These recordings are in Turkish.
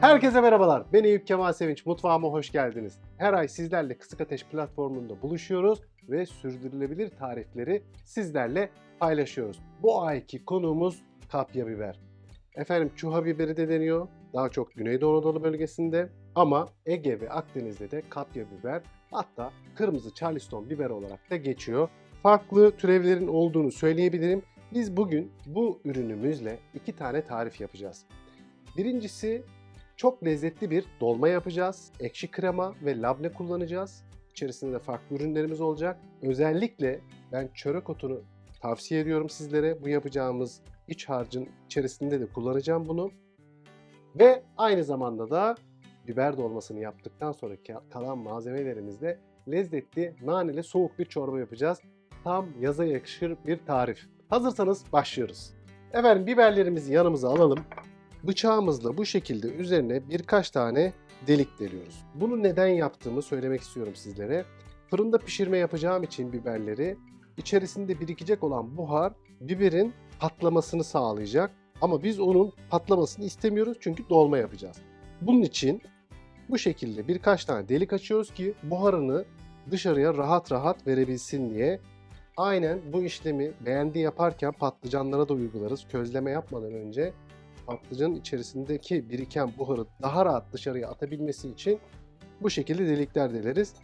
Herkese merhabalar. Ben Eyüp Kemal Sevinç. Mutfağıma hoş geldiniz. Her ay sizlerle Kısık Ateş platformunda buluşuyoruz ve sürdürülebilir tarifleri sizlerle paylaşıyoruz. Bu ayki konuğumuz kapya biber. Efendim çuha biberi de deniyor. Daha çok Güneydoğu Anadolu bölgesinde ama Ege ve Akdeniz'de de kapya biber hatta kırmızı charleston biber olarak da geçiyor. Farklı türevlerin olduğunu söyleyebilirim. Biz bugün bu ürünümüzle iki tane tarif yapacağız. Birincisi çok lezzetli bir dolma yapacağız. Ekşi krema ve labne kullanacağız. İçerisinde de farklı ürünlerimiz olacak. Özellikle ben çörek otunu tavsiye ediyorum sizlere. Bu yapacağımız iç harcın içerisinde de kullanacağım bunu. Ve aynı zamanda da biber dolmasını yaptıktan sonra kalan malzemelerimizle lezzetli, naneli, soğuk bir çorba yapacağız. Tam yaza yakışır bir tarif. Hazırsanız başlıyoruz. Efendim biberlerimizi yanımıza alalım. Bıçağımızla bu şekilde üzerine birkaç tane delik deliyoruz. Bunu neden yaptığımı söylemek istiyorum sizlere. Fırında pişirme yapacağım için biberleri içerisinde birikecek olan buhar biberin patlamasını sağlayacak. Ama biz onun patlamasını istemiyoruz çünkü dolma yapacağız. Bunun için bu şekilde birkaç tane delik açıyoruz ki buharını dışarıya rahat rahat verebilsin diye. Aynen bu işlemi beğendi yaparken patlıcanlara da uygularız. Közleme yapmadan önce patlıcanın içerisindeki biriken buharı daha rahat dışarıya atabilmesi için bu şekilde delikler deleriz.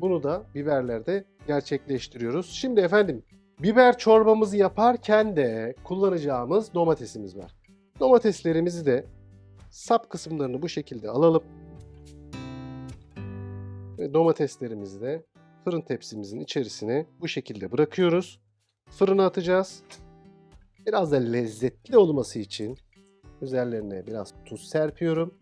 Bunu da biberlerde gerçekleştiriyoruz. Şimdi efendim biber çorbamızı yaparken de kullanacağımız domatesimiz var. Domateslerimizi de sap kısımlarını bu şekilde alalım. Ve domateslerimizi de fırın tepsimizin içerisine bu şekilde bırakıyoruz. Fırına atacağız. Biraz da lezzetli olması için üzerlerine biraz tuz serpiyorum.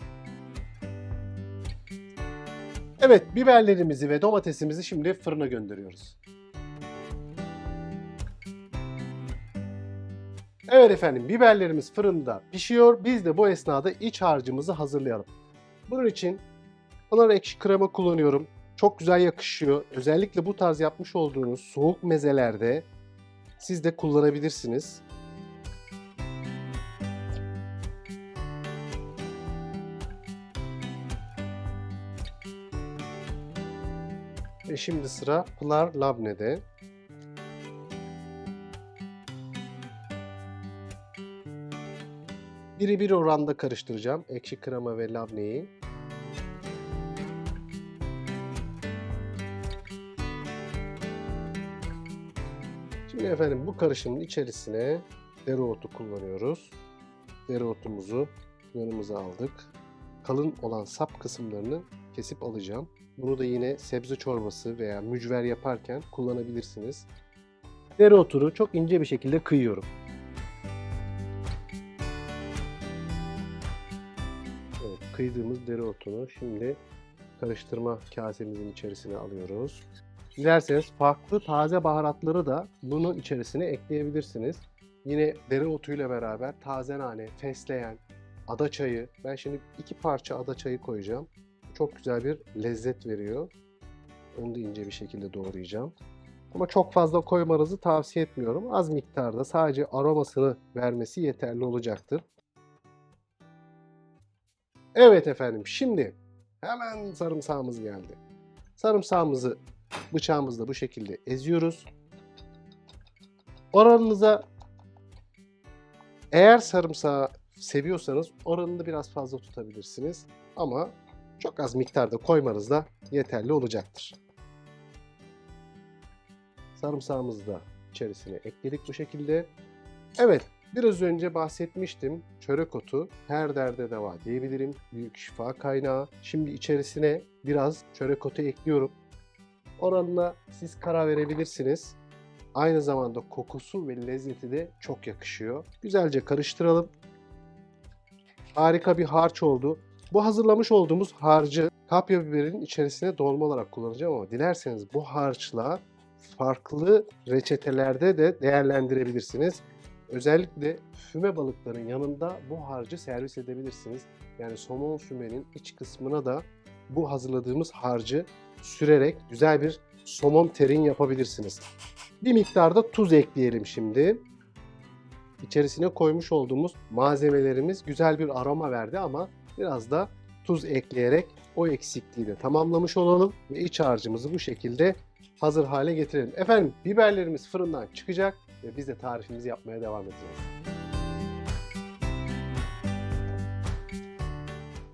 Evet, biberlerimizi ve domatesimizi şimdi fırına gönderiyoruz. Evet efendim, biberlerimiz fırında pişiyor. Biz de bu esnada iç harcımızı hazırlayalım. Bunun için pınar ekşi krema kullanıyorum. Çok güzel yakışıyor. Özellikle bu tarz yapmış olduğunuz soğuk mezelerde siz de kullanabilirsiniz. Ve şimdi sıra Pınar Labne'de. Biri bir oranda karıştıracağım. Ekşi krema ve labneyi. Şimdi efendim bu karışımın içerisine dereotu kullanıyoruz. Dereotumuzu yanımıza aldık. Kalın olan sap kısımlarını kesip alacağım. Bunu da yine sebze çorbası veya mücver yaparken kullanabilirsiniz. Dereotunu çok ince bir şekilde kıyıyorum. Evet, kıydığımız dereotunu şimdi karıştırma kasemizin içerisine alıyoruz. Dilerseniz farklı taze baharatları da bunun içerisine ekleyebilirsiniz. Yine dereotuyla beraber taze nane, fesleğen, ada çayı. Ben şimdi iki parça ada çayı koyacağım. Çok güzel bir lezzet veriyor. Onu da ince bir şekilde doğrayacağım. Ama çok fazla koymanızı tavsiye etmiyorum. Az miktarda sadece aromasını vermesi yeterli olacaktır. Evet efendim şimdi hemen sarımsağımız geldi. Sarımsağımızı bıçağımızla bu şekilde eziyoruz. Oranınıza eğer sarımsağı seviyorsanız oranını biraz fazla tutabilirsiniz. Ama çok az miktarda koymanız da yeterli olacaktır. Sarımsağımızı da içerisine ekledik bu şekilde. Evet, biraz önce bahsetmiştim. Çörek otu her derde deva diyebilirim. Büyük şifa kaynağı. Şimdi içerisine biraz çörek otu ekliyorum. Oranına siz karar verebilirsiniz. Aynı zamanda kokusu ve lezzeti de çok yakışıyor. Güzelce karıştıralım. Harika bir harç oldu. Bu hazırlamış olduğumuz harcı kapya biberin içerisine dolma olarak kullanacağım ama dilerseniz bu harçla farklı reçetelerde de değerlendirebilirsiniz. Özellikle füme balıkların yanında bu harcı servis edebilirsiniz. Yani somon fümenin iç kısmına da bu hazırladığımız harcı sürerek güzel bir somon terin yapabilirsiniz. Bir miktarda tuz ekleyelim şimdi. İçerisine koymuş olduğumuz malzemelerimiz güzel bir aroma verdi ama Biraz da tuz ekleyerek o eksikliği de tamamlamış olalım ve iç harcımızı bu şekilde hazır hale getirelim. Efendim biberlerimiz fırından çıkacak ve biz de tarifimizi yapmaya devam edeceğiz.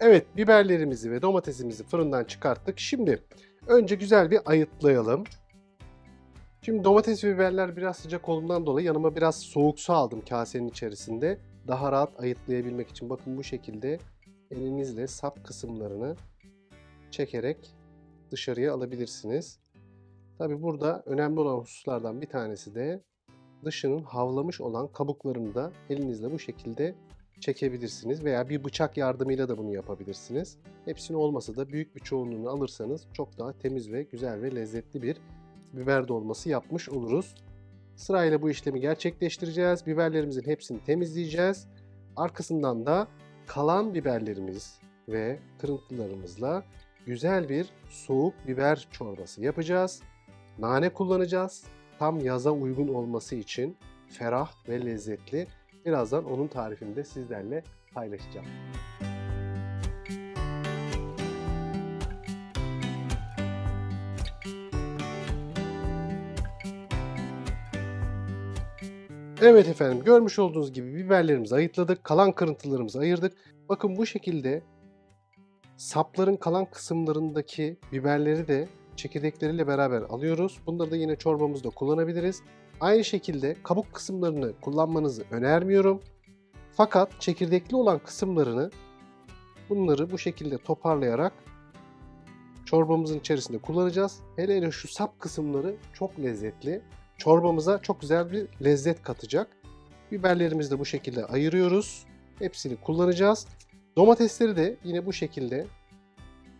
Evet biberlerimizi ve domatesimizi fırından çıkarttık. Şimdi önce güzel bir ayıtlayalım. Şimdi domates biberler biraz sıcak olduğundan dolayı yanıma biraz soğuk su aldım kasenin içerisinde. Daha rahat ayıtlayabilmek için bakın bu şekilde elinizle sap kısımlarını çekerek dışarıya alabilirsiniz. Tabi burada önemli olan hususlardan bir tanesi de dışının havlamış olan kabuklarını da elinizle bu şekilde çekebilirsiniz veya bir bıçak yardımıyla da bunu yapabilirsiniz. Hepsini olmasa da büyük bir çoğunluğunu alırsanız çok daha temiz ve güzel ve lezzetli bir biber dolması yapmış oluruz. Sırayla bu işlemi gerçekleştireceğiz. Biberlerimizin hepsini temizleyeceğiz. Arkasından da kalan biberlerimiz ve kırıntılarımızla güzel bir soğuk biber çorbası yapacağız. Nane kullanacağız. Tam yaza uygun olması için ferah ve lezzetli. Birazdan onun tarifini de sizlerle paylaşacağım. Evet efendim görmüş olduğunuz gibi biberlerimizi ayıtladık. Kalan kırıntılarımızı ayırdık. Bakın bu şekilde sapların kalan kısımlarındaki biberleri de çekirdekleriyle beraber alıyoruz. Bunları da yine çorbamızda kullanabiliriz. Aynı şekilde kabuk kısımlarını kullanmanızı önermiyorum. Fakat çekirdekli olan kısımlarını bunları bu şekilde toparlayarak çorbamızın içerisinde kullanacağız. Hele hele şu sap kısımları çok lezzetli. Çorbamıza çok güzel bir lezzet katacak. Biberlerimizi de bu şekilde ayırıyoruz. Hepsini kullanacağız. Domatesleri de yine bu şekilde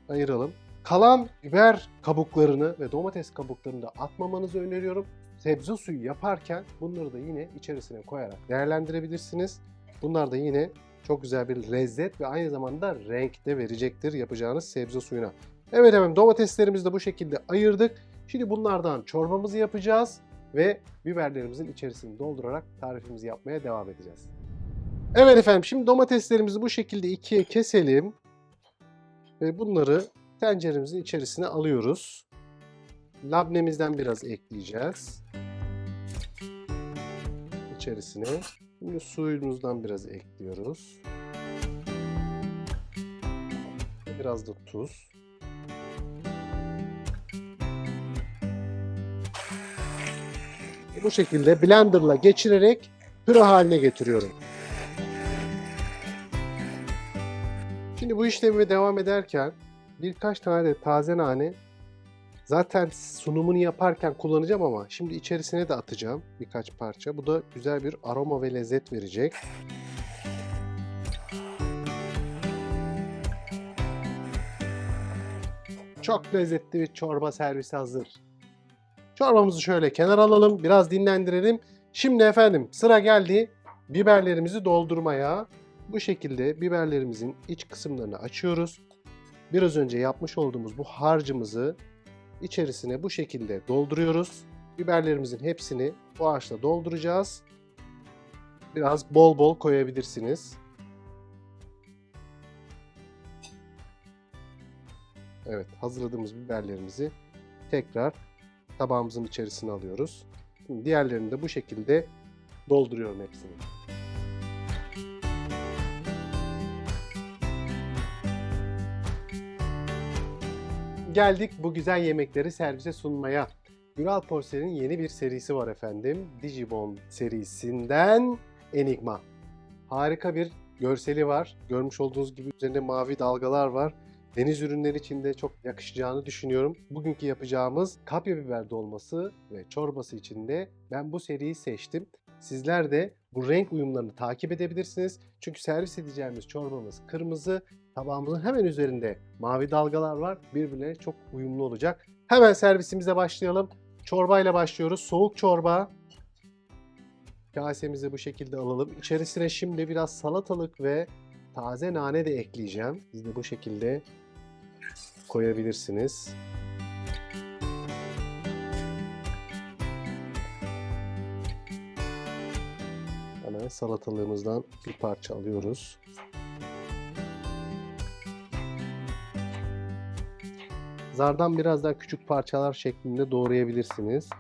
ayıralım. Kalan biber kabuklarını ve domates kabuklarını da atmamanızı öneriyorum. Sebze suyu yaparken bunları da yine içerisine koyarak değerlendirebilirsiniz. Bunlar da yine çok güzel bir lezzet ve aynı zamanda renk de verecektir yapacağınız sebze suyuna. Evet efendim domateslerimizi de bu şekilde ayırdık. Şimdi bunlardan çorbamızı yapacağız ve biberlerimizin içerisini doldurarak tarifimizi yapmaya devam edeceğiz. Evet efendim şimdi domateslerimizi bu şekilde ikiye keselim. Ve bunları tenceremizin içerisine alıyoruz. Labnemizden biraz ekleyeceğiz. İçerisine. Şimdi suyumuzdan biraz ekliyoruz. Biraz da tuz. Bu şekilde blenderla geçirerek püre haline getiriyorum. Şimdi bu işlemi devam ederken birkaç tane de taze nane zaten sunumunu yaparken kullanacağım ama şimdi içerisine de atacağım birkaç parça. Bu da güzel bir aroma ve lezzet verecek. Çok lezzetli bir çorba servisi hazır. Çorbamızı şöyle kenara alalım, biraz dinlendirelim. Şimdi efendim sıra geldi biberlerimizi doldurmaya. Bu şekilde biberlerimizin iç kısımlarını açıyoruz. Biraz önce yapmış olduğumuz bu harcımızı içerisine bu şekilde dolduruyoruz. Biberlerimizin hepsini bu ağaçla dolduracağız. Biraz bol bol koyabilirsiniz. Evet hazırladığımız biberlerimizi tekrar tabağımızın içerisine alıyoruz. Şimdi diğerlerini de bu şekilde dolduruyorum hepsini. Geldik bu güzel yemekleri servise sunmaya. Güral Porselen'in yeni bir serisi var efendim. Digimon serisinden Enigma. Harika bir görseli var. Görmüş olduğunuz gibi üzerinde mavi dalgalar var. Deniz ürünleri için de çok yakışacağını düşünüyorum. Bugünkü yapacağımız kapya biber dolması ve çorbası için de ben bu seriyi seçtim. Sizler de bu renk uyumlarını takip edebilirsiniz. Çünkü servis edeceğimiz çorbamız kırmızı, tabağımızın hemen üzerinde mavi dalgalar var. Birbirine çok uyumlu olacak. Hemen servisimize başlayalım. Çorbayla başlıyoruz. Soğuk çorba. Kasemizi bu şekilde alalım. İçerisine şimdi biraz salatalık ve Taze nane de ekleyeceğim. Siz de bu şekilde koyabilirsiniz. Hemen salatalığımızdan bir parça alıyoruz. Zardan biraz daha küçük parçalar şeklinde doğrayabilirsiniz.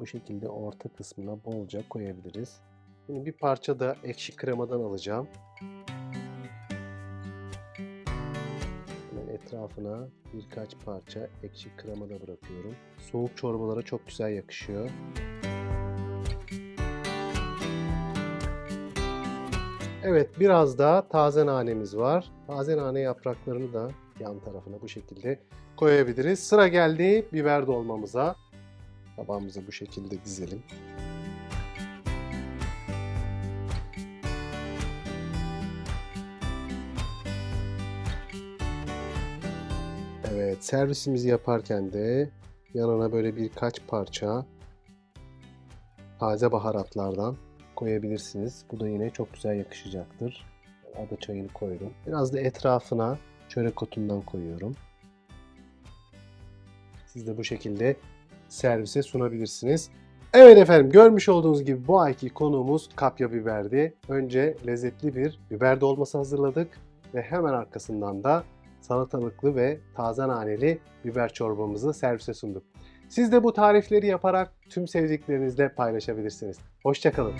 Bu şekilde orta kısmına bolca koyabiliriz. Şimdi bir parça da ekşi kremadan alacağım. Hemen etrafına birkaç parça ekşi krema da bırakıyorum. Soğuk çorbalara çok güzel yakışıyor. Evet biraz daha taze nanemiz var. Taze nane yapraklarını da yan tarafına bu şekilde koyabiliriz. Sıra geldi biber dolmamıza. Tabağımızı bu şekilde dizelim. Evet servisimizi yaparken de yanına böyle birkaç parça taze baharatlardan koyabilirsiniz. Bu da yine çok güzel yakışacaktır. Ada çayını koydum. Biraz da etrafına çörek otundan koyuyorum. Siz de bu şekilde servise sunabilirsiniz. Evet efendim görmüş olduğunuz gibi bu ayki konuğumuz kapya biberdi. Önce lezzetli bir biber dolması hazırladık ve hemen arkasından da salatalıklı ve taze naneli biber çorbamızı servise sunduk. Siz de bu tarifleri yaparak tüm sevdiklerinizle paylaşabilirsiniz. Hoşçakalın.